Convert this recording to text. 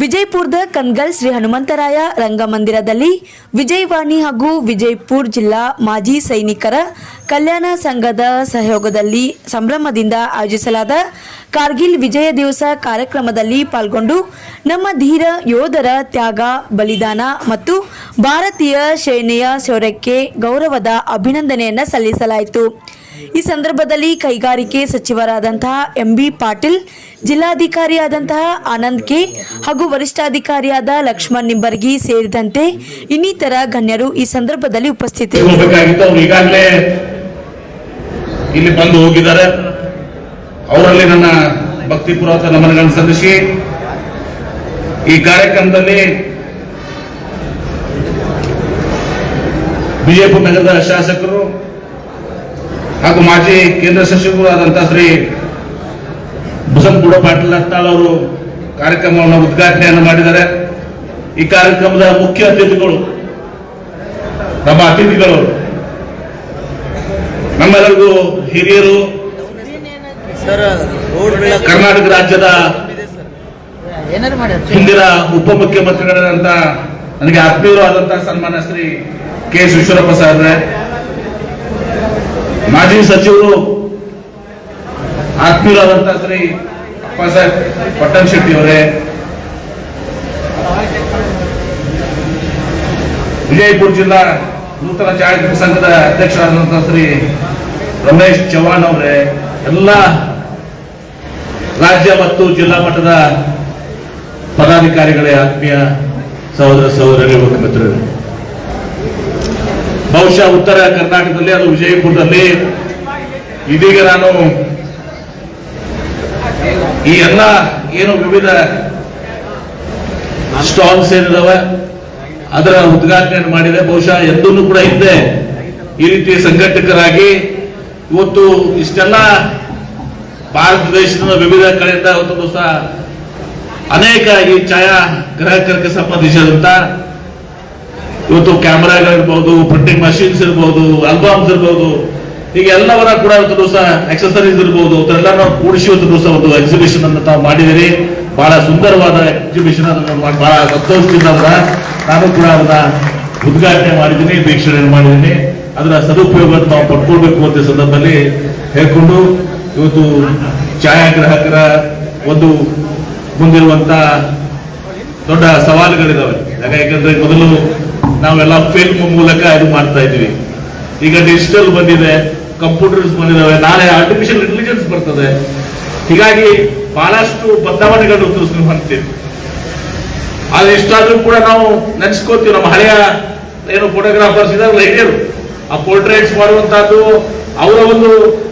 ವಿಜಯಪುರದ ಕನ್ಗಲ್ ಶ್ರೀ ಹನುಮಂತರಾಯ ರಂಗಮಂದಿರದಲ್ಲಿ ವಿಜಯವಾಣಿ ಹಾಗೂ ವಿಜಯಪುರ ಜಿಲ್ಲಾ ಮಾಜಿ ಸೈನಿಕರ ಕಲ್ಯಾಣ ಸಂಘದ ಸಹಯೋಗದಲ್ಲಿ ಸಂಭ್ರಮದಿಂದ ಆಯೋಜಿಸಲಾದ ಕಾರ್ಗಿಲ್ ವಿಜಯ ದಿವಸ ಕಾರ್ಯಕ್ರಮದಲ್ಲಿ ಪಾಲ್ಗೊಂಡು ನಮ್ಮ ಧೀರ ಯೋಧರ ತ್ಯಾಗ, ಬಲಿದಾನ ಮತ್ತು ಭಾರತೀಯ ಸೇನೆಯ ಶೌರ್ಯಕ್ಕೆ ಗೌರವದ ಅಭಿನಂದನೆಯನ್ನು ಸಲ್ಲಿಸಲಾಯಿತು. ಈ ಸಂದರ್ಭದಲ್ಲಿ ಕೈಗಾರಿಕೆ ಸಚಿವರಾದಂತಹ ಎಂ ಬಿ ಪಾಟೀಲ್, ಜಿಲ್ಲಾಧಿಕಾರಿಯಾದಂತಹ ಆನಂದ್ ಕೆ ಹಾಗೂ ವರಿಷ್ಠಾಧಿಕಾರಿಯಾದ ಲಕ್ಷ್ಮಣ್ ನಿಂಬರ್ಗಿ ಸೇರಿದಂತೆ ಇನ್ನಿತರ ಗಣ್ಯರು ಈ ಸಂದರ್ಭದಲ್ಲಿ ಉಪಸ್ಥಿತರಿದ್ದರು ಈಗಾಗಲೇ ಇಲ್ಲಿ ಬಂದು ಹೋಗಿದ್ದಾರೆ. ಅವರಲ್ಲಿ ನನ್ನ ಭಕ್ತಿಪೂರ್ವಕ ನಮನಗಳನ್ನು ಸಲ್ಲಿಸಿ ಈ ಕಾರ್ಯಕ್ರಮದಲ್ಲಿ ಬಿಜೆಪಿ ನಗರದ ಶಾಸಕರು ಹಾಗೂ ಮಾಜಿ ಕೇಂದ್ರ ಸಚಿವರು ಆದಂತಹ ಶ್ರೀ ಬಸನಗೌಡ ಪಾಟೀಲ್ ಹತ್ತಾಳ್ ಅವರು ಕಾರ್ಯಕ್ರಮವನ್ನು ಉದ್ಘಾಟನೆಯನ್ನು ಮಾಡಿದ್ದಾರೆ. ಈ ಕಾರ್ಯಕ್ರಮದ ಮುಖ್ಯ ಅತಿಥಿಗಳು ನಮ್ಮ ಅತಿಥಿಗಳು ನಮ್ಮೆಲ್ಲರಿಗೂ ಹಿರಿಯರು ಸರ್ ಕರ್ನಾಟಕ ರಾಜ್ಯದ ಹಿಂದಿನ ಉಪಮುಖ್ಯಮಂತ್ರಿಗಳಾದಂತ ನನಗೆ ಆತ್ಮೀಯರು ಆದಂತಹ ಸನ್ಮಾನ ಶ್ರೀ ಕೆ ಎಸ್ ಈಶ್ವರಪ್ಪ ಸಾಹೇಬ್ರೆ ಮಾಜಿ ಸಚಿವರು ಆತ್ಮೀಯರಾದಂತಹ ಶ್ರೀ ಪಟ್ಟಣ್ ಶೆಟ್ಟಿ ಅವರೇ ವಿಜಯಪುರ ಜಿಲ್ಲಾ ನೂತನ ಚಾರಿತ್ರಿಕ ಸಂಘದ ಅಧ್ಯಕ್ಷರಾದಂತಹ ಶ್ರೀ ರಮೇಶ್ ಚವ್ಹಾಣ್ ಅವರೇ, ಎಲ್ಲ ರಾಜ್ಯ ಮತ್ತು ಜಿಲ್ಲಾ ಮಟ್ಟದ ಪದಾಧಿಕಾರಿಗಳೇ, ಆತ್ಮೀಯ ಸಹೋದರ ಸಹೋದರ ಯುವಕ ಮಿತ್ರರು. ಬಹುಶಃ ಉತ್ತರ ಕರ್ನಾಟಕದಲ್ಲಿ, ಅದು ವಿಜಯಪುರದಲ್ಲಿ. ಇದೀಗ ನಾನು ಈ ಎಲ್ಲ ಏನು ವಿವಿಧ ಸ್ಟಾಲ್ಸ್ ಏನಿದಾವೆ, ಅದರ ಉದ್ಘಾಟನೆ ಮಾಡಿದೆ. ಬಹುಶಃ ಎಂದೂ ಕೂಡ ಹಿಂದೆ ಈ ರೀತಿ ಸಂಘಟಕರಾಗಿ ಇವತ್ತು ಇಷ್ಟೆಲ್ಲ ಭಾರತ ದೇಶದ ವಿವಿಧ ಕಡೆಯಿಂದ ಇವತ್ತು ಬಹುಶಃ ಅನೇಕ ಈ ಛಾಯಾ ಗ್ರಾಹಕರಿಗೆ ಸಂಬಂಧಿಸಿದಂತ ಇವತ್ತು ಕ್ಯಾಮ್ರಾಗಳಿರ್ಬೋದು, ಪ್ರಿಂಟಿಂಗ್ ಮಷಿನ್ಸ್ ಇರ್ಬೋದು, ಆಲ್ಬಮ್ಸ್ ಇರ್ಬೋದು ಈಗ ಎಲ್ಲವರ ಕೂಡ ಇವತ್ತು ದಿವಸ ಎಕ್ಸಸರೀಸ್ ಇರ್ಬೋದು ಅವರೆಲ್ಲ ನಾವು ಕೂಡಿಸಿ ಇವತ್ತು ದಿವಸ ಒಂದು ಎಕ್ಸಿಬಿಷನ್ ಅನ್ನು ತಾವು ಮಾಡಿದಿರಿ ಬಹಳ ಸುಂದರವಾದ ಎಕ್ಸಿಬಿಷನ್ ಅದನ್ನು ಬಹಳ ಸಂತೋಷದಿಂದ ಅವರ ನಾನು ಕೂಡ ಅದನ್ನ ಉದ್ಘಾಟನೆ ಮಾಡಿದ್ದೀನಿ ವೀಕ್ಷಣೆ ಮಾಡಿದ್ದೀನಿ. ಅದರ ಸದುಪಯೋಗ ನಾವು ಪಡ್ಕೊಳ್ಬೇಕು ಅಂತ ಸಂದರ್ಭದಲ್ಲಿ ಹೇಳ್ಕೊಂಡು ಇವತ್ತು ಛಾಯಾಗ್ರಾಹಕರ ಒಂದು ಮುಂದಿರುವಂತ ದೊಡ್ಡ ಸವಾಲುಗಳಿದಾವೆ. ಯಾಕ ಯಾಕಂದ್ರೆ ಮೊದಲು ನಾವೆಲ್ಲ ಫಿಲ್ಮ್ ಮೂಲಕ ಇದು ಮಾಡ್ತಾ ಇದ್ವಿ. ಈಗ ಡಿಜಿಟಲ್ ಬಂದಿದೆ. ಕಂಪ್ಯೂಟರ್ಸ್ ಬಂದಿದ್ದಾವೆ ನಾಳೆ ಆರ್ಟಿಫಿಷಿಯಲ್ ಇಂಟೆಲಿಜೆನ್ಸ್ ಬರ್ತದೆ. ಹೀಗಾಗಿ ಬಹಳಷ್ಟು ಬದಲಾವಣೆಗಳು ತೋರಿಸ್ಕೊಂಡು ಹೊಂದ್ತೀವಿ ಆದ್ರೆ ಇಷ್ಟಾದ್ರೂ ಕೂಡ ನಾವು ನೆನೆಸ್ಕೋತೀವಿ. ನಮ್ಮ ಹಳೆಯ ಏನು ಫೋಟೋಗ್ರಾಫರ್ಸ್ ಇದಾರಲ್ಲ ಹಿರಿಯರು, ಆ ಪೋರ್ಟ್ರೇಟ್ಸ್ ಮಾಡುವಂತಹದ್ದು, ಅವರ ಒಂದು